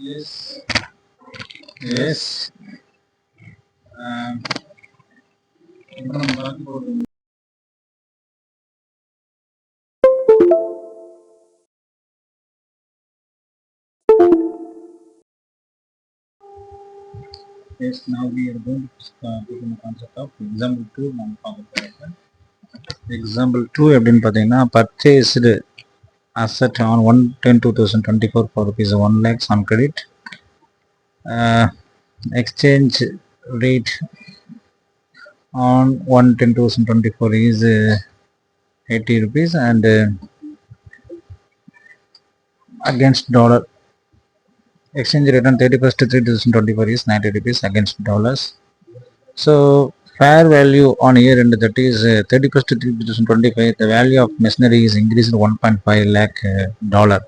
yes. Yes. Um, இப்போ நம்ம பார்க்க போகிறது Yes, now we are going to uh, put in the concept of example 2 நம்ம பார்க்க போகிறோம் எக்ஸாம்பிள் டூ எப்படின்னு பார்த்தீங்கன்னா purchased asset on 1 10 2024 for rupees 1 lakhs on credit. Uh, exchange rate on 1 10 2024 is uh, 80 rupees and uh, against dollar exchange rate on 31st 3 2024 is 90 rupees against dollars. So fair value on year end that is uh, 31st 3 2025 the value of machinery is increased 1.5 lakh uh, dollar.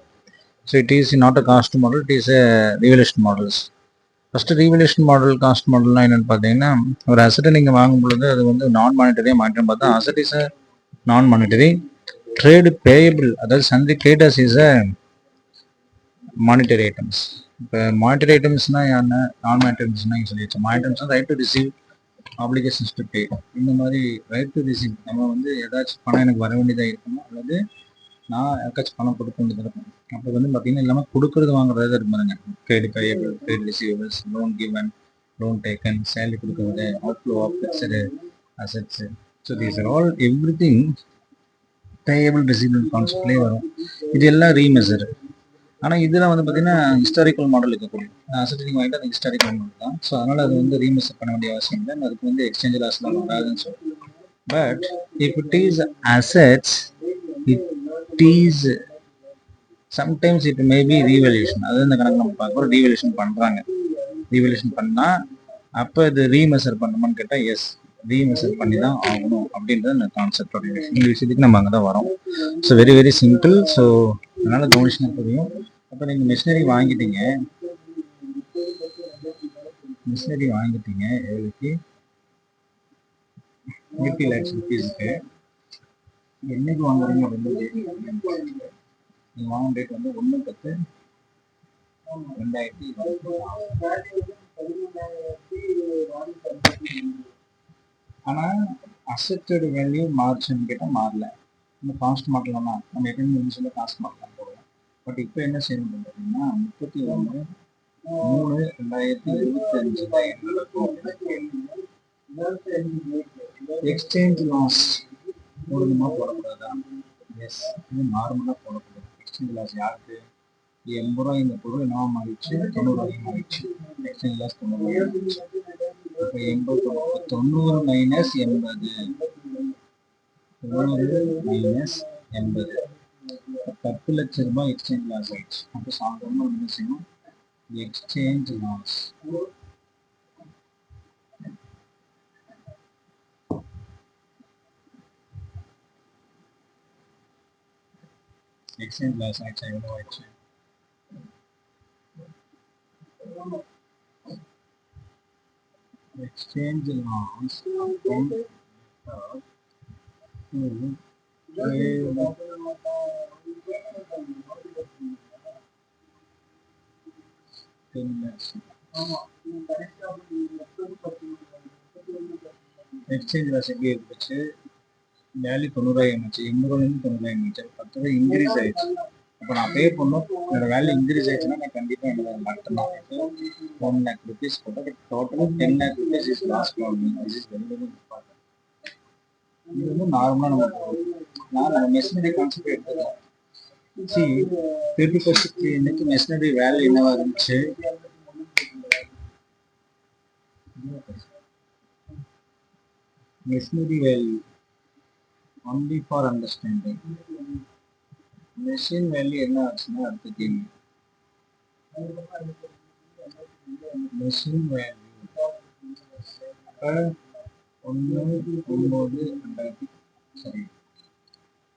So it is not a cost model it is a revaluation models first revaluation model cost மாடல்னால் என்னென்னு பார்த்தீங்கன்னா ஒரு அசட்டை நீங்கள் வாங்கும் பொழுது அது வந்து நான் மானிட்டரியாக மாற்றம் பார்த்தா அசட் இஸ் அ நான் மானிட்டரி ட்ரேடு பேயபிள் அதாவது சந்தி traders is a monetary items இப்போ மானிட்டரி ஐட்டம்ஸ்னால் என்ன? நான் மானிட்டரி ஐட்டம்ஸ்னால் சொல்லிடுச்சு மானிட்டம்ஸ் right to receive applications to pay இந்த மாதிரி ரைட் டு ரிசீவ் நம்ம வந்து ஏதாச்சும் பணம் எனக்கு வர வேண்டியதாக இருக்கணும் அல்லது நான் யாருக்காச்சும் பணம் கொடுக்க வேண்டியதாக இருக்கும் அப்போ வந்து பார்த்தீங்கன்னா எல்லாமே கொடுக்கறது வாங்குறது இருக்கு பாருங்க. Credit payable credit receivables loan given loan taken salary கொடுக்கறது outflow of fixed assets so these are all every thing payable receivable கான்செப்ட்லேயே வரும். இது எல்லாம் ரீமெசர் ஆனால் இதெல்லாம் வந்து பார்த்தீங்கன்னா ஹிஸ்டாரிக்கல் மாடல் இருக்கக்கூடிய அசட் நீங்கள் வாங்கிட்டு அது ஹிஸ்டாரிக்கல் மாடல் தான். ஸோ அதனால் அது வந்து ரீமிஸ் பண்ண வேண்டிய அவசியம் இல்லை. அதுக்கு வந்து எக்ஸ்சேஞ்ச் லாஸ்லாம் வராதுன்னு சொல்லுவோம் but if it is assets it is sometimes it maybe revaluation அது இந்த கணக்கு நம்ம பார்க்குறோம் ரீவல்யூஷன் பண்ணுறாங்க ரீவல்யூஷன் பண்ணால் அப்போ இது ரீமெசர் பண்ணணுமான்னு கேட்டால் எஸ் ரீமெசர் பண்ணி தான் ஆகணும் அப்படின்றது இந்த கான்செப்டோட இந்த விஷயத்துக்கு நம்ம அங்கே தான் வரோம். So very very simple so அதனால் கவனிச்சுனா புரியும் அப்போ நீங்கள் மிஷினரி வாங்கிட்டீங்க. மிஷினரி வாங்கிட்டீங்க எவ்வளோக்கு எயிட்டி லேக்ஸ் ருபீஸ்க்கு என்னைக்கு வாங்குறீங்க? அப்படின்னு நீங்கள் வாங்கின டேட் வந்து ஒன்று பத்து ரெண்டாயிரத்தி ஆனால் அசட்டோட வேல்யூ மார்ச்னு கேட்டால் மாறல. இந்த காஸ்ட் மாட்டலாமா நம்ம எப்பயுமே இனிஷியலாக காஸ்ட் மாட்டலாம் பட் இப்போ என்ன செய்யணும் பார்த்தீங்கன்னா முப்பத்தி ஒன்று மூணு ரெண்டாயிரத்தி இருபத்தி அஞ்சு தான் எக்ஸ்சேஞ்ச் லாஸ் முழுதுமா போடக்கூடாதா? எஸ் இது நார்மலாக போடக்கூடாது. எக்ஸ்சேஞ்ச் லாஸ் யாருக்கு? எண்பது ரூபாய் இந்த பொருள் என்னவா மாறிடுச்சு? தொண்ணூறு ரூபாய் மாறிடுச்சு. எக்ஸ்சேஞ்ச் லாஸ் தொண்ணூறு ரூபாய் மாறிடுச்சு. இப்போ எண்பது தொண்ணூறு மைனஸ் எண்பது. தொண்ணூறு மைனஸ் எண்பது. பத்து லட்சம் ரூபாய் எக்ஸ்சேஞ்ச் லாஸ் ஆயிடுச்சு. அப்போ சாதாரணமாக என்ன செய்யணும்? எக்ஸ்சேஞ்ச் லாஸ் எக்ஸ்சேஞ்ச் லாஸ் ஆயிடுச்சு? எவ்வளோ ஆயிடுச்சு? exchange loss. From uh, to trade ten lakhs. Exchange loss எப்படி இருந்துச்சு? வேல்யூ தொண்ணூறாயிரம் இருந்துச்சு எண்பது ரூபாயிலிருந்து தொண்ணூறாயிரம் இருந்துச்சு பத்து ரூபாய் இன்க்ரீஸ் ஆயிடுச்சு. அப்போ நான் பே பண்ணோம். என்னோட வேல்யூ இன்க்ரீஸ் ஆயிடுச்சுன்னா நான் கண்டிப்பாக என்னோட மாட்டேன் ஒன் லேக் ருபீஸ் போட்டேன் but total ten lakh rupees is loss this is very very important இது வந்து நார்மலாக நம்ம நான் நம்ம மெஷினரி கான்செப்ட் எடுத்துக்கலாம் ஜி தேர்ட்டி ஃபர்ஸ்ட் இன்னைக்கு மெஷினரி வேல்யூ என்னவா இருந்துச்சு? Machinery value only for understanding machine value என்ன ஆச்சுன்னா அடுத்த கேள்வி. மெஷின் வேல்யூ ஒன்று ஒம்பது ரெண்டாயிரத்தி சரி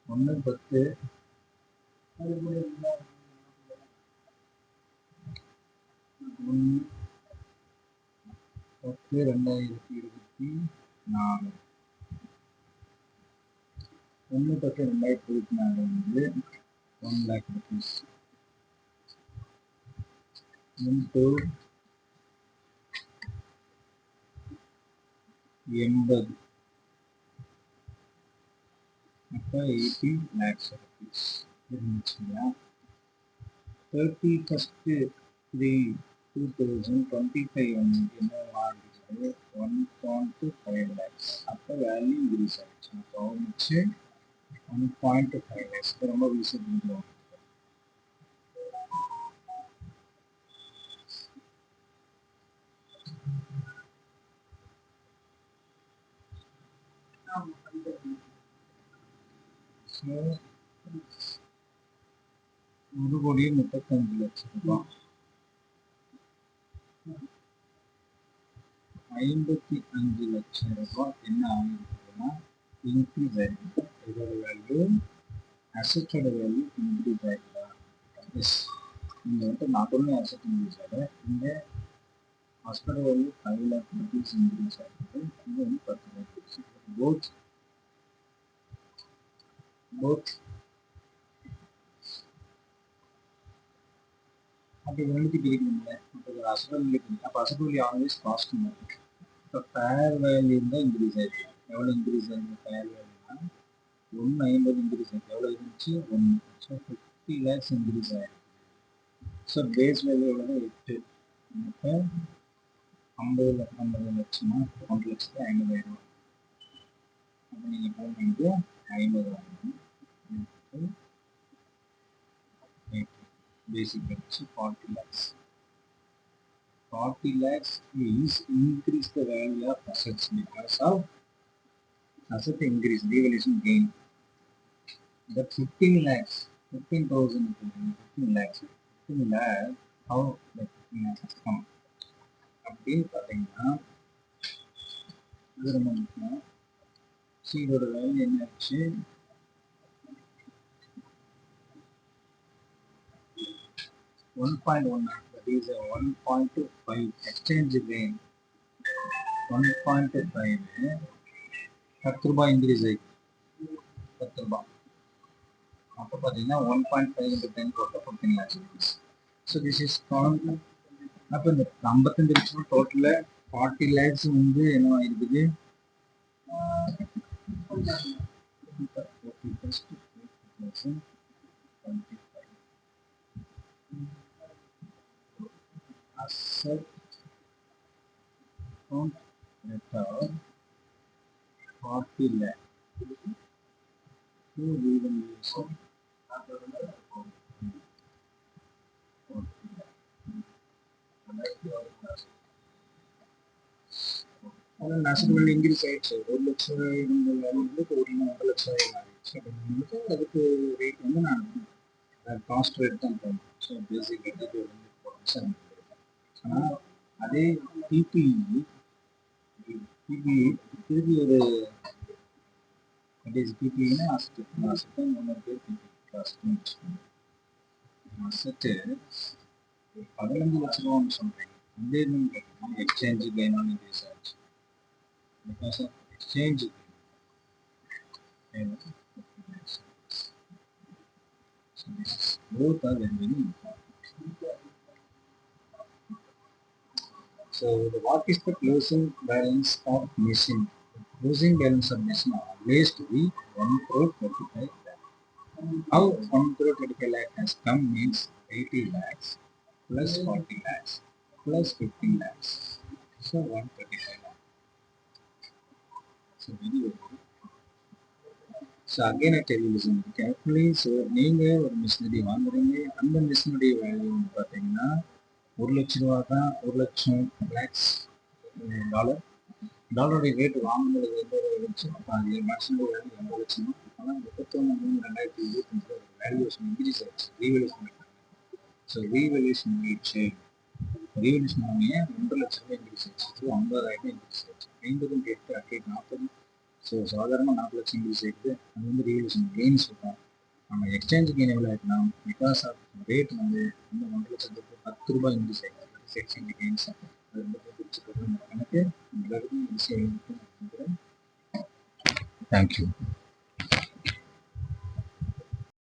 ஒன்று பத்து பத்து ரெண்டாயிரத்தி இருபத்தி நாலு. ஒன்று பத்து ரெண்டாயிரத்தி இருபத்தி நாலு வந்து ஒன் லேக் ருபீஸ் இன்ட்டு எண்பது. அப்போ eighty lakhs rupees இருந்துச்சுங்களா thirty first three two thousand twenty five வந்து என்ன வாங்கிட்டு ஒன் பாயிண்ட் ஃபைவ் லேக்ஸ் அப்போ வேல்யூ இன்க்ரீஸ் ஆகிடுச்சு அப்போ வச்சு ஒன் பாயிண்ட் ஃபைவ் லேக்ஸ் ரொம்ப ஈஸியாக புரிஞ்சுவோம் ஸோ ஒரு கோடியே முப்பத்தஞ்சு லட்சம் ரூபாய் ஐம்பத்தி அஞ்சு லட்சம் ரூபாய் என்ன ஆகிருக்குதுன்னா இன்க்ரீஸ் ஆகிருக்கு இதோட வேல்யூ அசட்டோட வேல்யூ இன்க்ரீஸ் ஆகிருக்கா எஸ் இங்கே வந்து நாட் ஒன்லி அசட் இன்க்ரீஸ் ஆகுது இங்கே hospital value five lakh rupees increase ஆகிருக்கு இங்கே வந்து பத்து லேக் அப்படி both அப்போ இப்போ அசல் அப்போ அசல் ஆல்வேஸ் காஸ்ட் இப்போ ஃபேர் வேல்யூ தான் இன்க்ரீஸ் ஆயிருக்கு எவ்வளோ இன்க்ரீஸ் ஆயிருக்கு ஃபேர் வேல்யூனா ஒன்று ஐம்பது இன்க்ரீஸ் ஆயிருக்கு. எவ்வளோ இருந்துச்சு? ஒன்று ஸோ ஃபிஃப்டி லேக்ஸ் இன்க்ரீஸ் ஆயிருக்கு. ஸோ பேஸ் வேல்யூ எவ்வளோ எட்டு. இப்போ ஐம்பது லட்சம் ஐம்பது லட்சமா? ஒன்று லட்சத்து ஐம்பதாயிரம். அப்போ நீங்கள் போனீங்க ஐம்பது வாங்கணும். Basic balance 40 lakhs. 40 lakhs is increase the value of assets because of asset increase, devaluation gain. But 15 lakhs, 15,000, 15 lakhs, 15 lakhs, how the 15 lakhs come? அப்படின்னு பார்த்தீங்கன்னா இது ரொம்ப முக்கியம் ஸோ வேல்யூ என்ன ஆச்சு one point one that is a 1.5 exchange gain. 1.5 பத்து ரூபாய் increase ஆயிடுச்சு. பத்து ரூபாய். அப்போ பார்த்தீங்கன்னா one point five into ten போட்டு fifteen lakhs rupees so this is அப்போ இந்த ஐம்பத்தஞ்சு லட்சம் டோட்டலில் ஃபார்ட்டி லேக்ஸ் வந்து என்ன இருக்குது asset account letter 40 lakh to revaluation ஆனால் அசட் வேல்யூ இன்க்ரீஸ் ஆயிடுச்சு ஒரு லட்சம் இருந்த வேல்யூ வந்து இப்போ ஒரு ஒன்றரை லட்சம் ஆயிடுச்சு அப்படிங்கும்போது அதுக்கு ரேட் வந்து நான் காஸ்ட் ரேட் தான் போகணும் ஸோ பேசிக் ரேட்டு வந்து போகிறோம் ஆனால் அதே பிபிஇ பிபிஇ திருப்பி ஒரு பிபிஇனா அசட்டு அசட்டு மூணு பேர் பிபி காஸ்ட்னு வச்சுக்கோங்க அசட்டு பதினஞ்சு லட்ச ரூபான்னு சொல்கிறீங்க வந்து என்னன்னு கேட்டீங்கன்னா எக்ஸ்சேஞ்சு கெயின் ஆன் இன்க்ரீஸ் ஆச்சு because of exchange So this is both are very very important. So the, what is the closing balance of machine? The closing balance of machine always to be 1 crore 35 lakh. How 1 crore 35 lakh has come means 80 lakhs plus 40 lakhs plus 15 lakhs. So 135 lakh. So very very good. So again I tell listen carefully so நீங்கள் ஒரு machinery வாங்குறீங்க அந்த machinery value பார்த்தீங்கன்னா ஒரு லட்ச ரூபா தான் ஒரு லட்சம் லேக்ஸ் டாலர் டாலருடைய ரேட் வாங்கினது எந்த லட்சம் அப்போ அது மேக்ஸிமம் வேல்யூ எண்பது லட்சம்? ஆனால் முப்பத்தொன்று மூணு ரெண்டாயிரத்தி இருபத்தஞ்சு வேல்யூஷன் இன்க்ரீஸ் ஆயிடுச்சு ரீவேல்யூஷன் ஸோ ரீவேல்யூஷன் ஆயிடுச்சு. ரீவேல்யூஷன் ஆனியே ரெண்டு லட்ச ரூபாய் இன்க்ரீஸ் ஆயிடுச்சு ஸோ ஐம்பதாயிரம் இன்க்ரீஸ் ஆயிடுச்சு. ஐம்பதும் எட்டு அட்டை நாற்பது ஸோ சாதாரணமாக நாற்பது லட்சம் இன்க்ரீஸ் ஆகிடுது அது வந்து ரீவேல்யூஷன் கெயின் சொல்கிறோம் நம்ம எக்ஸ்சேஞ்ச் கெயின் எவ்வளோ ஆயிருக்குன்னா பிகாஸ் ஆஃப் ரேட் வந்து இந்த ஒன்றரை லட்சத்துக்கு திரும்ப இந்த செக்ஷன் செக்ஷன் எக்ஸ்சேஞ்ச் அது ரொம்ப பிடிச்சிக்கிறது கணக்கு எல்லாருக்கும் ஈஸியாக தேங்க்யூ